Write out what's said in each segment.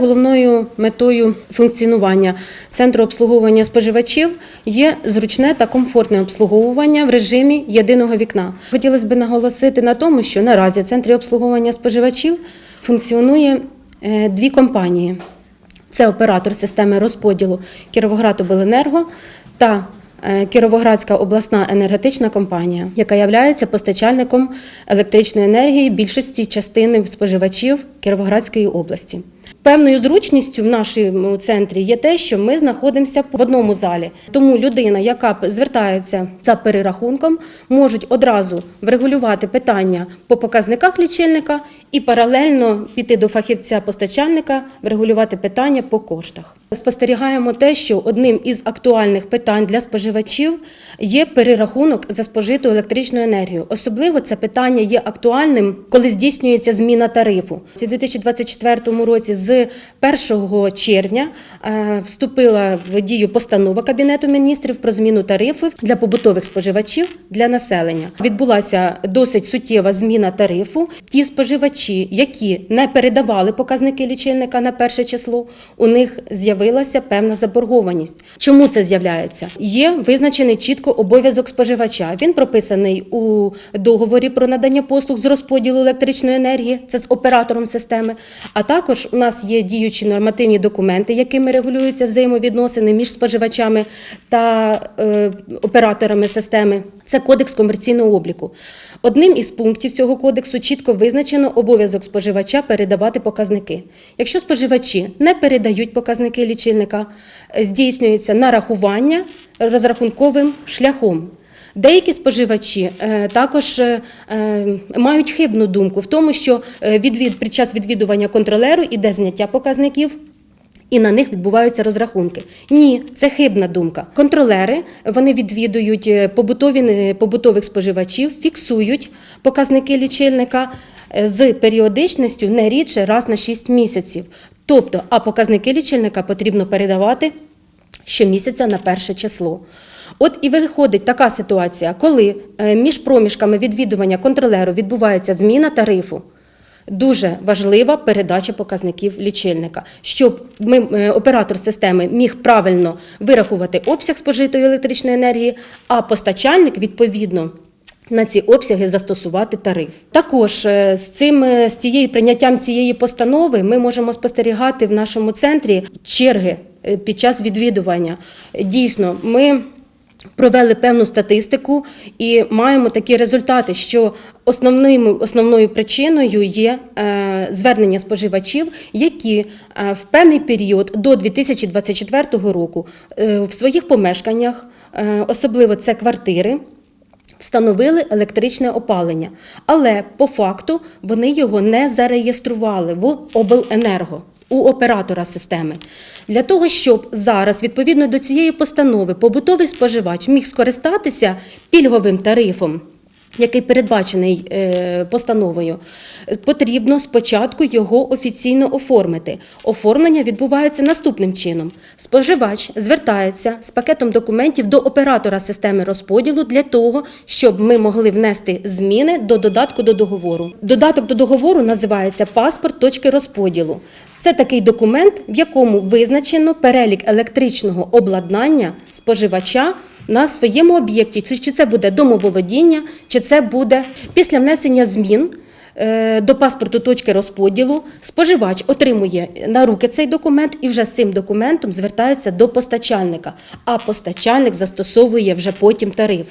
Головною метою функціонування центру обслуговування споживачів є зручне та комфортне обслуговування в режимі єдиного вікна. Хотілося б наголосити на тому, що наразі в центрі обслуговування споживачів функціонує е, дві компанії: це оператор системи розподілу Кіровоградобленерго та Кіровоградська обласна енергетична компанія, яка є постачальником електричної енергії більшості частини споживачів Кіровоградської області. Певною зручністю в нашому центрі є те, що ми знаходимося в одному залі. Тому людина, яка звертається за перерахунком, можуть одразу врегулювати питання по показниках лічильника і паралельно піти до фахівця-постачальника, врегулювати питання по коштах. Спостерігаємо те, що одним із актуальних питань для споживачів є перерахунок за спожиту електричну енергію. Особливо це питання є актуальним, коли здійснюється зміна тарифу. У 2024 році з 1 червня е, вступила в дію постанова Кабінету міністрів про зміну тарифів для побутових споживачів для населення. Відбулася досить суттєва зміна тарифу. Ті споживачі, які не передавали показники лічильника на перше число, у них з'явилася певна заборгованість. Чому це з'являється? Є визначений чітко обов'язок споживача. Він прописаний у договорі про надання послуг з розподілу електричної енергії, це з оператором системи. А також у нас є діючі нормативні документи, якими регулюються взаємовідносини між споживачами та е, операторами системи. Це кодекс комерційного обліку. Одним із пунктів цього кодексу чітко визначено обов'язок споживача передавати показники. Якщо споживачі не передають показники лічильника, е, здійснюється нарахування розрахунковим шляхом. Деякі споживачі е, також е, мають хибну думку в тому, що під час відвідування контролеру іде зняття показників. І на них відбуваються розрахунки. Ні, це хибна думка. Контролери вони відвідують е, побутові е, побутових споживачів, фіксують показники лічильника е, з періодичністю не рідше раз на 6 місяців. Тобто, а показники лічильника потрібно передавати щомісяця на перше число. От і виходить така ситуація, коли між проміжками відвідування контролеру відбувається зміна тарифу. Дуже важлива передача показників лічильника, щоб ми, е, оператор системи міг правильно вирахувати обсяг спожитої електричної енергії, а постачальник відповідно. На ці обсяги застосувати тариф. Також е, з цим е, з цією прийняттям цієї постанови ми можемо спостерігати в нашому центрі черги під час відвідування. Дійсно, ми провели певну статистику і маємо такі результати, що основною, основною причиною є е, звернення споживачів, які е, в певний період до 2024 року е, в своїх помешканнях, особливо це квартири, встановили електричне опалення, але по факту вони його не зареєстрували в обленерго. У оператора системи для того, щоб зараз, відповідно до цієї постанови, побутовий споживач міг скористатися пільговим тарифом, який передбачений е, постановою, потрібно спочатку його офіційно оформити. Оформлення відбувається наступним чином: споживач звертається з пакетом документів до оператора системи розподілу для того, щоб ми могли внести зміни до додатку до договору. Додаток до договору називається паспорт точки розподілу. Це такий документ, в якому визначено перелік електричного обладнання споживача на своєму об'єкті. Чи це буде домоволодіння, чи це буде після внесення змін. е, До паспорту точки розподілу споживач отримує на руки цей документ і вже з цим документом звертається до постачальника, а постачальник застосовує вже потім тариф.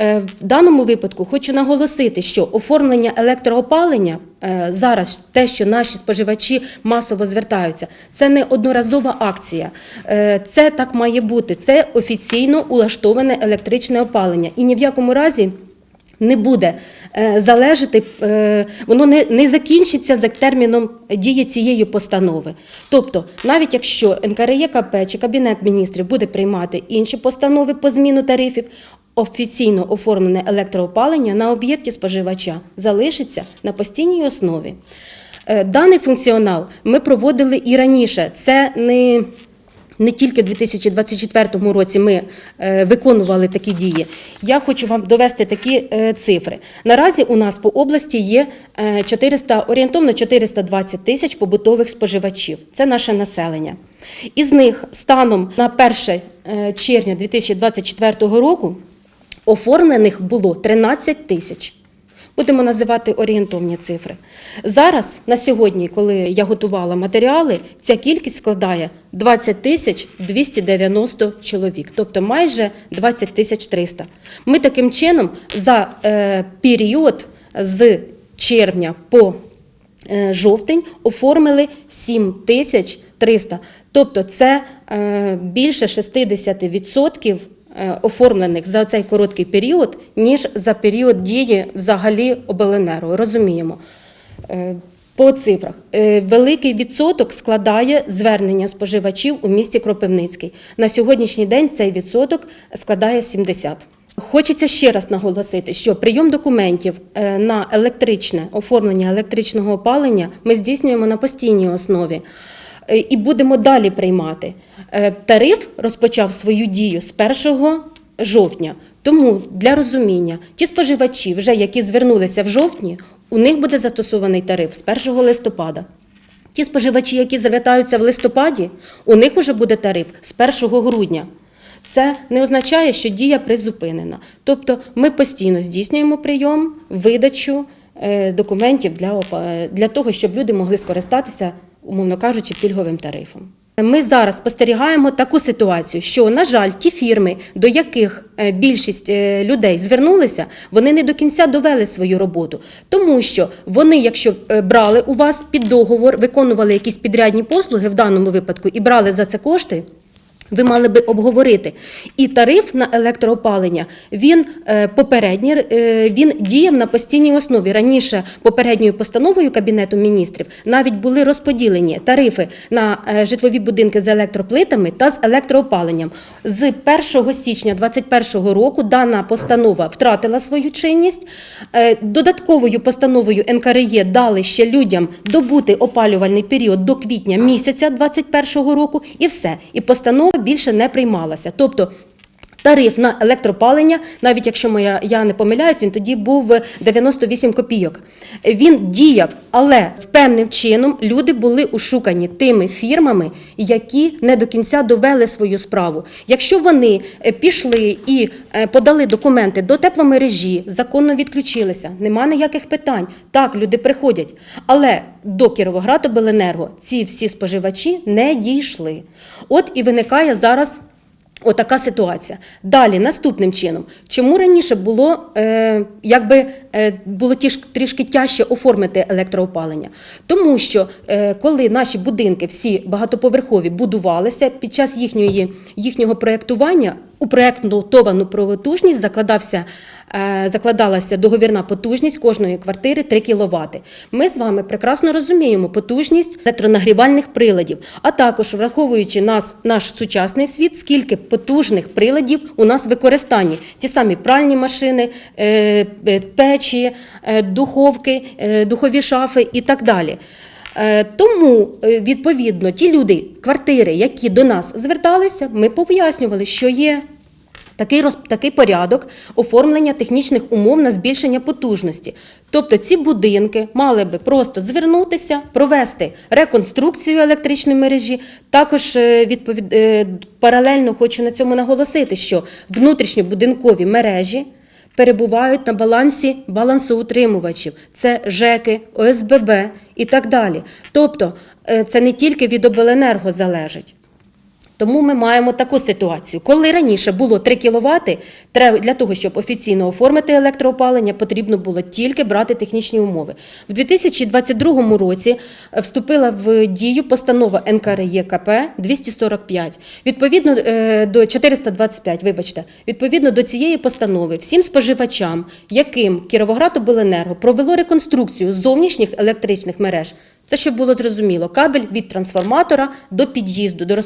Е, В даному випадку хочу наголосити, що оформлення електроопалення е, зараз, те, що наші споживачі масово звертаються, це не одноразова акція. Е, Це так має бути. Це офіційно улаштоване електричне опалення. І ні в якому разі. Не буде залежати, воно не, не закінчиться за терміном дії цієї постанови. Тобто, навіть якщо НКРЄКП чи Кабінет міністрів буде приймати інші постанови по зміну тарифів, офіційно оформлене електроопалення на об'єкті споживача залишиться на постійній основі. Е, Даний функціонал ми проводили і раніше. Це не Не тільки в 2024 році ми е, виконували такі дії. Я хочу вам довести такі е, цифри. Наразі у нас по області є е, 400, орієнтовно 420 тисяч побутових споживачів. Це наше населення. Із них станом на 1 е, червня 2024 року оформлених було 13 тисяч. Будемо називати орієнтовні цифри. Зараз, на сьогодні, коли я готувала матеріали, ця кількість складає 20 тисяч 290 чоловік, тобто майже 20 тисяч 300. Ми таким чином за е, період з червня по е, жовтень оформили 7 тисяч 300. Тобто це е, більше 60% е, оформлених за цей короткий період, ніж за період дії взагалі обленерго. Розуміємо. Е, По цифрах Е, великий відсоток складає звернення споживачів у місті Кропивницький. На сьогоднішній день цей відсоток складає 70. Хочеться ще раз наголосити, що прийом документів е, на електричне оформлення електричного опалення ми здійснюємо на постійній основі Е, і будемо далі приймати. Е, Тариф розпочав свою дію з 1 жовтня. Тому для розуміння, ті споживачі, вже які звернулися в жовтні, у них буде застосований тариф з 1 листопада. Ті споживачі, які завертаються в листопаді, у них вже буде тариф з 1 грудня. Це не означає, що дія призупинена. Тобто ми постійно здійснюємо прийом, видачу е, документів для того, щоб люди могли скористатися, умовно кажучи, пільговим тарифом. Ми зараз спостерігаємо таку ситуацію, що, на жаль, ті фірми, до яких е, більшість е, людей звернулися, вони не до кінця довели свою роботу. Тому що вони, якщо е, брали у вас під договор, виконували якісь підрядні послуги в даному випадку і брали за це кошти. Ви мали би обговорити. І тариф на електроопалення він е, попередній, е, він діяв на постійній основі. Раніше попередньою постановою Кабінету міністрів навіть були розподілені тарифи на е, житлові будинки з електроплитами та з електроопаленням. З 1 січня 2021 року дана постанова втратила свою чинність. Додатковою постановою НКРЄ дали ще людям добути опалювальний період до квітня місяця 2021 року, і все. І постанова більше не приймалася. Тобто Тариф на електропалення, навіть якщо моя я не помиляюсь, він тоді був 98 копійок. Він діяв, але певним чином люди були ушукані тими фірмами, які не до кінця довели свою справу. Якщо вони е, пішли і е, подали документи до тепломережі, законно відключилися, нема ніяких питань. Так, люди приходять. Але до Кіровоградобленерго ці всі споживачі не дійшли. От і виникає зараз. Отака ситуація. Далі, наступним чином, чому раніше було, е, якби, було трішки тяжче оформити електроопалення? Тому що е, коли наші будинки всі багатоповерхові будувалися, під час їхньої, їхнього проєктування у проєктовану потужність закладався, е, закладалася договірна потужність кожної квартири 3 кВт. Ми з вами прекрасно розуміємо потужність електронагрівальних приладів, а також враховуючи нас, наш сучасний світ, скільки потужних приладів у нас в використанні. Ті самі пральні машини, е, е, печі, е, духовки, е, духові шафи і так далі. Е, Тому, відповідно, ті люди, квартири, які до нас зверталися, ми пояснювали, що є такий, роз, такий порядок оформлення технічних умов на збільшення потужності. Тобто ці будинки мали би просто звернутися, провести реконструкцію електричної мережі. Також відповід, паралельно хочу на цьому наголосити, що внутрішньобудинкові мережі перебувають на балансі балансоутримувачів. Це ЖЕКи, ОСББ і так далі. Тобто е, це не тільки від обленерго залежить. Тому ми маємо таку ситуацію. Коли раніше було 3 кВт, для того, щоб офіційно оформити електроопалення, потрібно було тільки брати технічні умови. В 2022 році е, вступила в дію постанова НКРЄКП 245. Відповідно е, до 425, вибачте, відповідно до цієї постанови всім споживачам, яким Кіровоградобленерго провело реконструкцію зовнішніх електричних мереж, це щоб було зрозуміло, кабель від трансформатора до під'їзду, до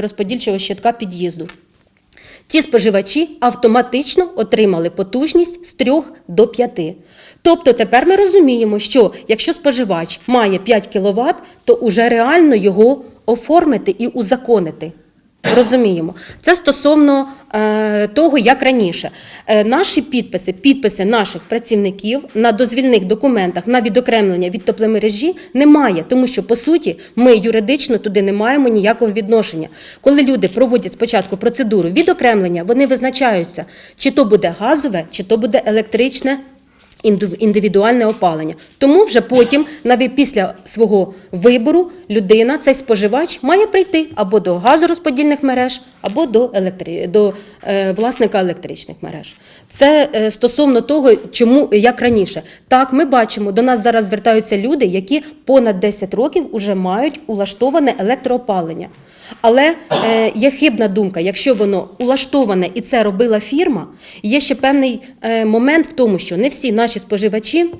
розподільчого щитка під'їзду. Ці споживачі автоматично отримали потужність з 3 до 5. Тобто тепер ми розуміємо, що якщо споживач має 5 кВт, то уже реально його оформити і узаконити. Розуміємо. Це стосовно е, того, як раніше. Е, наші підписи, підписи наших працівників на дозвільних документах на відокремлення від тепломережі немає, тому що по суті ми юридично туди не маємо ніякого відношення. Коли люди проводять спочатку процедуру відокремлення, вони визначаються, чи то буде газове, чи то буде електричне індивідуальне опалення. Тому вже потім, навіть після свого вибору, людина, цей споживач, має прийти або до газорозподільних мереж, або до, електри... до е, власника електричних мереж. Це е, стосовно того, чому як раніше. Так, ми бачимо, до нас зараз звертаються люди, які понад 10 років вже мають улаштоване електроопалення. Але е, є хибна думка, якщо воно улаштоване і це робила фірма, є ще певний е, момент в тому, що не всі наші споживачі.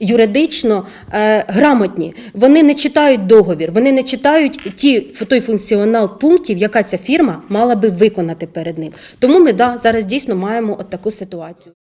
Юридично е, грамотні, вони не читають договір, вони не читають ті той функціонал пунктів, яка ця фірма мала би виконати перед ним. Тому ми да зараз дійсно маємо от таку ситуацію.